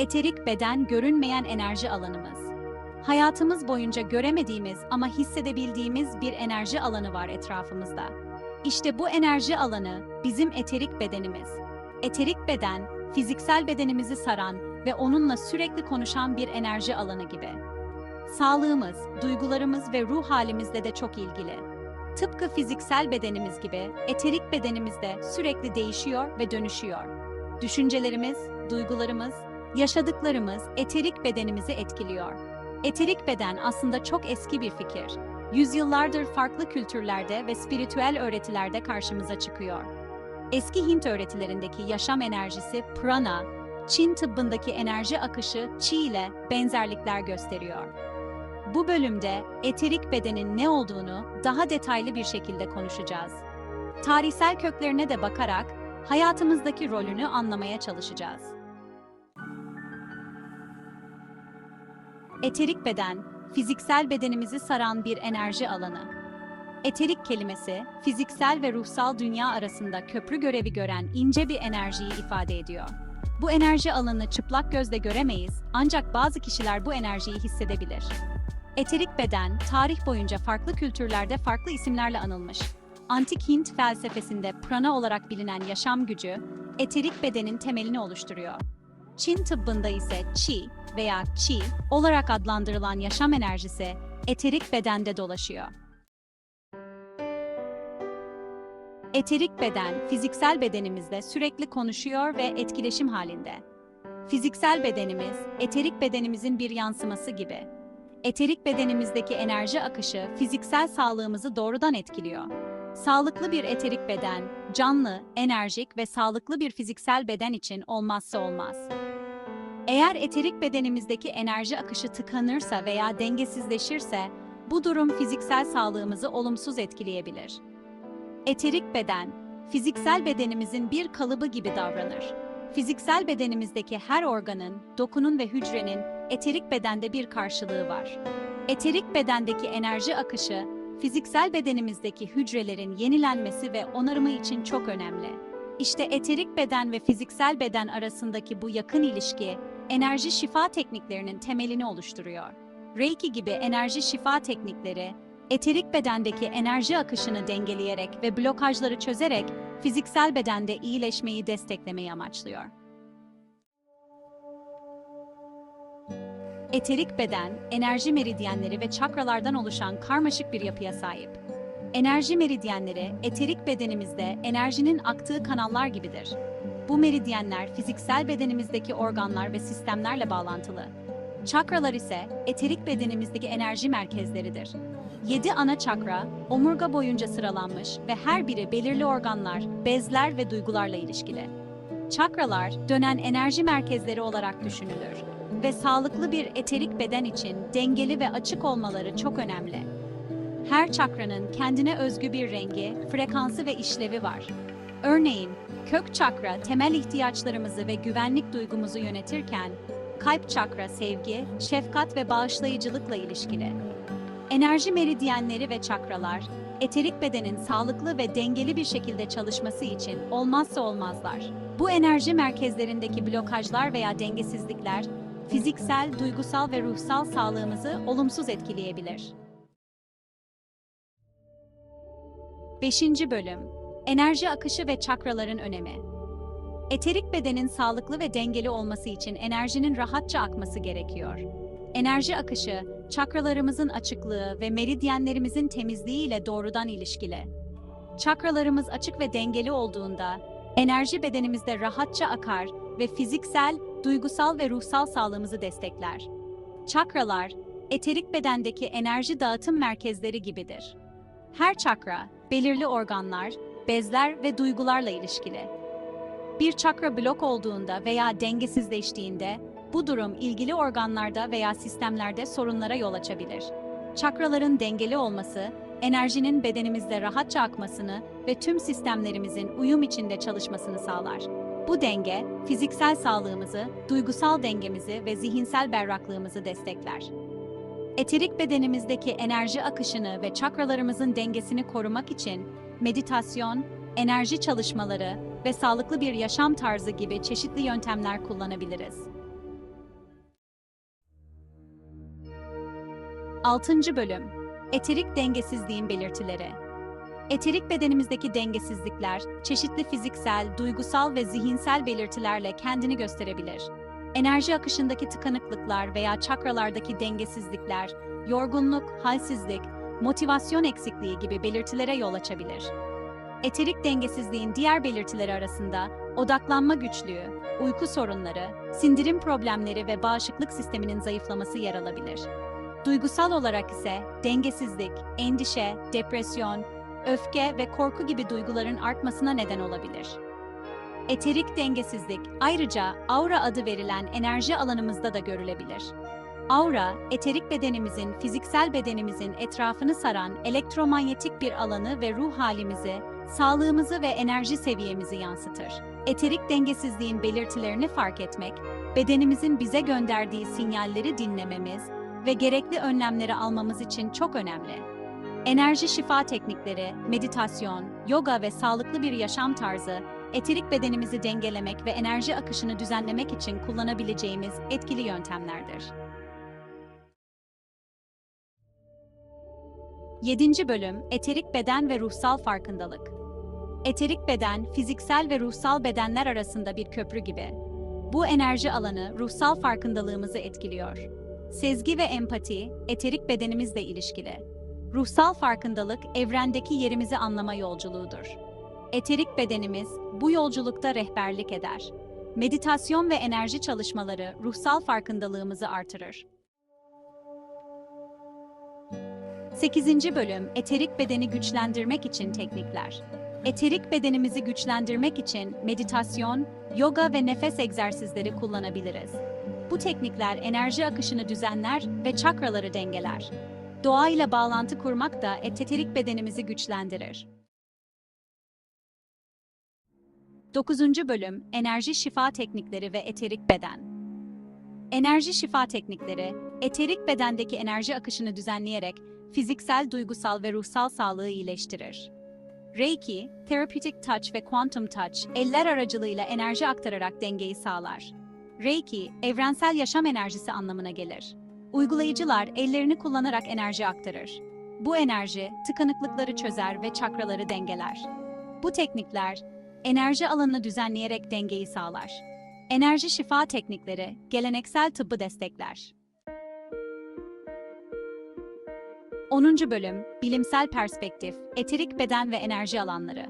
Eterik beden görünmeyen enerji alanımız. Hayatımız boyunca göremediğimiz ama hissedebildiğimiz bir enerji alanı var etrafımızda. İşte bu enerji alanı bizim eterik bedenimiz. Eterik beden, fiziksel bedenimizi saran ve onunla sürekli konuşan bir enerji alanı gibi. Sağlığımız, duygularımız ve ruh halimizle de çok ilgili. Tıpkı fiziksel bedenimiz gibi, eterik bedenimiz de sürekli değişiyor ve dönüşüyor. Düşüncelerimiz, duygularımız, yaşadıklarımız eterik bedenimizi etkiliyor. Eterik beden aslında çok eski bir fikir. Yüzyıllardır farklı kültürlerde ve spiritüel öğretilerde karşımıza çıkıyor. Eski Hint öğretilerindeki yaşam enerjisi prana, Çin tıbbındaki enerji akışı chi ile benzerlikler gösteriyor. Bu bölümde eterik bedenin ne olduğunu daha detaylı bir şekilde konuşacağız. Tarihsel köklerine de bakarak hayatımızdaki rolünü anlamaya çalışacağız. Eterik beden, fiziksel bedenimizi saran bir enerji alanı. Eterik kelimesi, fiziksel ve ruhsal dünya arasında köprü görevi gören ince bir enerjiyi ifade ediyor. Bu enerji alanını çıplak gözle göremeyiz, ancak bazı kişiler bu enerjiyi hissedebilir. Eterik beden, tarih boyunca farklı kültürlerde farklı isimlerle anılmış. Antik Hint felsefesinde prana olarak bilinen yaşam gücü, eterik bedenin temelini oluşturuyor. Çin tıbbında ise Qi veya Qi olarak adlandırılan yaşam enerjisi eterik bedende dolaşıyor. Eterik beden, fiziksel bedenimizle sürekli konuşuyor ve etkileşim halinde. Fiziksel bedenimiz, eterik bedenimizin bir yansıması gibi. Eterik bedenimizdeki enerji akışı fiziksel sağlığımızı doğrudan etkiliyor. Sağlıklı bir eterik beden, canlı, enerjik ve sağlıklı bir fiziksel beden için olmazsa olmaz. Eğer eterik bedenimizdeki enerji akışı tıkanırsa veya dengesizleşirse, bu durum fiziksel sağlığımızı olumsuz etkileyebilir. Eterik beden, fiziksel bedenimizin bir kalıbı gibi davranır. Fiziksel bedenimizdeki her organın, dokunun ve hücrenin eterik bedende bir karşılığı var. Eterik bedendeki enerji akışı, fiziksel bedenimizdeki hücrelerin yenilenmesi ve onarımı için çok önemli. İşte eterik beden ve fiziksel beden arasındaki bu yakın ilişki, enerji şifa tekniklerinin temelini oluşturuyor. Reiki gibi enerji şifa teknikleri, eterik bedendeki enerji akışını dengeleyerek ve blokajları çözerek fiziksel bedende iyileşmeyi desteklemeyi amaçlıyor. Eterik beden, enerji meridyenleri ve çakralardan oluşan karmaşık bir yapıya sahip. Enerji meridyenleri, eterik bedenimizde enerjinin aktığı kanallar gibidir. Bu meridyenler fiziksel bedenimizdeki organlar ve sistemlerle bağlantılı. Çakralar ise eterik bedenimizdeki enerji merkezleridir. 7 ana çakra, omurga boyunca sıralanmış ve her biri belirli organlar, bezler ve duygularla ilişkili. Çakralar, dönen enerji merkezleri olarak düşünülür ve sağlıklı bir eterik beden için dengeli ve açık olmaları çok önemli. Her çakranın kendine özgü bir rengi, frekansı ve işlevi var. Örneğin, kök çakra temel ihtiyaçlarımızı ve güvenlik duygumuzu yönetirken, kalp çakra sevgi, şefkat ve bağışlayıcılıkla ilişkili. Enerji meridyenleri ve çakralar, eterik bedenin sağlıklı ve dengeli bir şekilde çalışması için olmazsa olmazlar. Bu enerji merkezlerindeki blokajlar veya dengesizlikler, fiziksel, duygusal ve ruhsal sağlığımızı olumsuz etkileyebilir. 5. Bölüm Enerji akışı ve çakraların önemi Eterik bedenin sağlıklı ve dengeli olması için enerjinin rahatça akması gerekiyor. Enerji akışı, çakralarımızın açıklığı ve meridyenlerimizin temizliği ile doğrudan ilişkili. Çakralarımız açık ve dengeli olduğunda, enerji bedenimizde rahatça akar ve fiziksel, duygusal ve ruhsal sağlığımızı destekler. Çakralar, eterik bedendeki enerji dağıtım merkezleri gibidir. Her çakra, belirli organlar, bezler ve duygularla ilişkili. Bir çakra blok olduğunda veya dengesizleştiğinde, bu durum ilgili organlarda veya sistemlerde sorunlara yol açabilir. Çakraların dengeli olması, enerjinin bedenimizde rahatça akmasını ve tüm sistemlerimizin uyum içinde çalışmasını sağlar. Bu denge, fiziksel sağlığımızı, duygusal dengemizi ve zihinsel berraklığımızı destekler. Eterik bedenimizdeki enerji akışını ve çakralarımızın dengesini korumak için meditasyon, enerji çalışmaları ve sağlıklı bir yaşam tarzı gibi çeşitli yöntemler kullanabiliriz. 6. Bölüm Eterik dengesizliğin belirtileri Eterik bedenimizdeki dengesizlikler, çeşitli fiziksel, duygusal ve zihinsel belirtilerle kendini gösterebilir. Enerji akışındaki tıkanıklıklar veya çakralardaki dengesizlikler, yorgunluk, halsizlik, motivasyon eksikliği gibi belirtilere yol açabilir. Eterik dengesizliğin diğer belirtileri arasında odaklanma güçlüğü, uyku sorunları, sindirim problemleri ve bağışıklık sisteminin zayıflaması yer alabilir. Duygusal olarak ise dengesizlik, endişe, depresyon, öfke ve korku gibi duyguların artmasına neden olabilir. Eterik dengesizlik ayrıca aura adı verilen enerji alanımızda da görülebilir. Aura, eterik bedenimizin, fiziksel bedenimizin etrafını saran elektromanyetik bir alanı ve ruh halimizi, sağlığımızı ve enerji seviyemizi yansıtır. Eterik dengesizliğin belirtilerini fark etmek, bedenimizin bize gönderdiği sinyalleri dinlememiz ve gerekli önlemleri almamız için çok önemli. Enerji şifa teknikleri, meditasyon, yoga ve sağlıklı bir yaşam tarzı, eterik bedenimizi dengelemek ve enerji akışını düzenlemek için kullanabileceğimiz etkili yöntemlerdir. 7. Bölüm Eterik Beden ve Ruhsal Farkındalık Eterik beden, fiziksel ve ruhsal bedenler arasında bir köprü gibi. Bu enerji alanı ruhsal farkındalığımızı etkiliyor. Sezgi ve empati, eterik bedenimizle ilişkili. Ruhsal farkındalık, evrendeki yerimizi anlama yolculuğudur. Eterik bedenimiz bu yolculukta rehberlik eder. Meditasyon ve enerji çalışmaları ruhsal farkındalığımızı artırır. 8. Bölüm Eterik bedeni güçlendirmek için teknikler. Eterik bedenimizi güçlendirmek için meditasyon, yoga ve nefes egzersizleri kullanabiliriz. Bu teknikler enerji akışını düzenler ve çakraları dengeler. Doğayla bağlantı kurmak da eterik bedenimizi güçlendirir. 9. Bölüm Enerji şifa teknikleri ve eterik beden. Enerji şifa teknikleri, eterik bedendeki enerji akışını düzenleyerek fiziksel, duygusal ve ruhsal sağlığı iyileştirir. Reiki, Therapeutic Touch ve Quantum Touch, eller aracılığıyla enerji aktararak dengeyi sağlar. Reiki, evrensel yaşam enerjisi anlamına gelir. Uygulayıcılar ellerini kullanarak enerji aktarır. Bu enerji, tıkanıklıkları çözer ve çakraları dengeler. Bu teknikler, enerji alanını düzenleyerek dengeyi sağlar. Enerji şifa teknikleri, geleneksel tıbbı destekler. 10. Bölüm Bilimsel Perspektif, Eterik Beden ve Enerji Alanları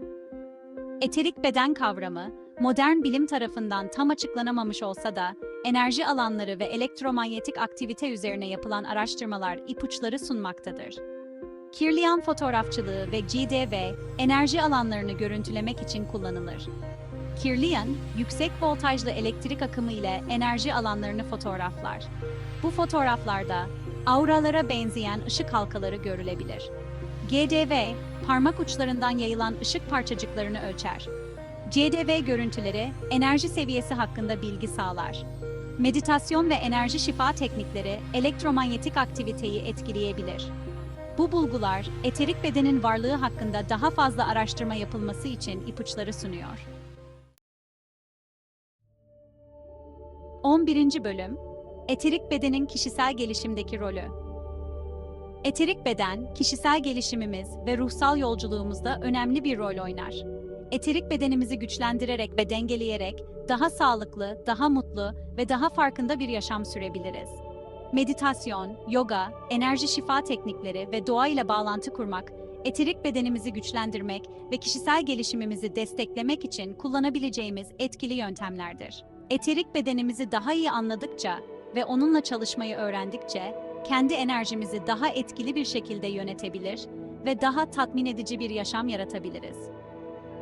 Eterik beden kavramı, modern bilim tarafından tam açıklanamamış olsa da, enerji alanları ve elektromanyetik aktivite üzerine yapılan araştırmalar ipuçları sunmaktadır. Kirliyan fotoğrafçılığı ve GDV, enerji alanlarını görüntülemek için kullanılır. Kirliyan, yüksek voltajlı elektrik akımı ile enerji alanlarını fotoğraflar. Bu fotoğraflarda auralara benzeyen ışık halkaları görülebilir. GDV, parmak uçlarından yayılan ışık parçacıklarını ölçer. CDV görüntüleri enerji seviyesi hakkında bilgi sağlar. Meditasyon ve enerji şifa teknikleri elektromanyetik aktiviteyi etkileyebilir. Bu bulgular, eterik bedenin varlığı hakkında daha fazla araştırma yapılması için ipuçları sunuyor. 11. Bölüm Eterik bedenin kişisel gelişimdeki rolü. Eterik beden, kişisel gelişimimiz ve ruhsal yolculuğumuzda önemli bir rol oynar. Eterik bedenimizi güçlendirerek ve dengeleyerek daha sağlıklı, daha mutlu ve daha farkında bir yaşam sürebiliriz. Meditasyon, yoga, enerji şifa teknikleri ve doğayla bağlantı kurmak, eterik bedenimizi güçlendirmek ve kişisel gelişimimizi desteklemek için kullanabileceğimiz etkili yöntemlerdir. Eterik bedenimizi daha iyi anladıkça ve onunla çalışmayı öğrendikçe kendi enerjimizi daha etkili bir şekilde yönetebilir ve daha tatmin edici bir yaşam yaratabiliriz.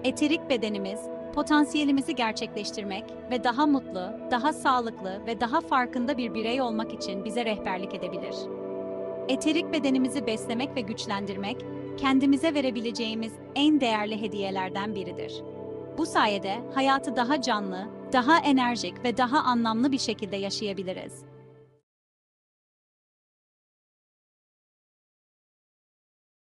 Eterik bedenimiz, potansiyelimizi gerçekleştirmek ve daha mutlu, daha sağlıklı ve daha farkında bir birey olmak için bize rehberlik edebilir. Eterik bedenimizi beslemek ve güçlendirmek, kendimize verebileceğimiz en değerli hediyelerden biridir. Bu sayede hayatı daha canlı, daha enerjik ve daha anlamlı bir şekilde yaşayabiliriz.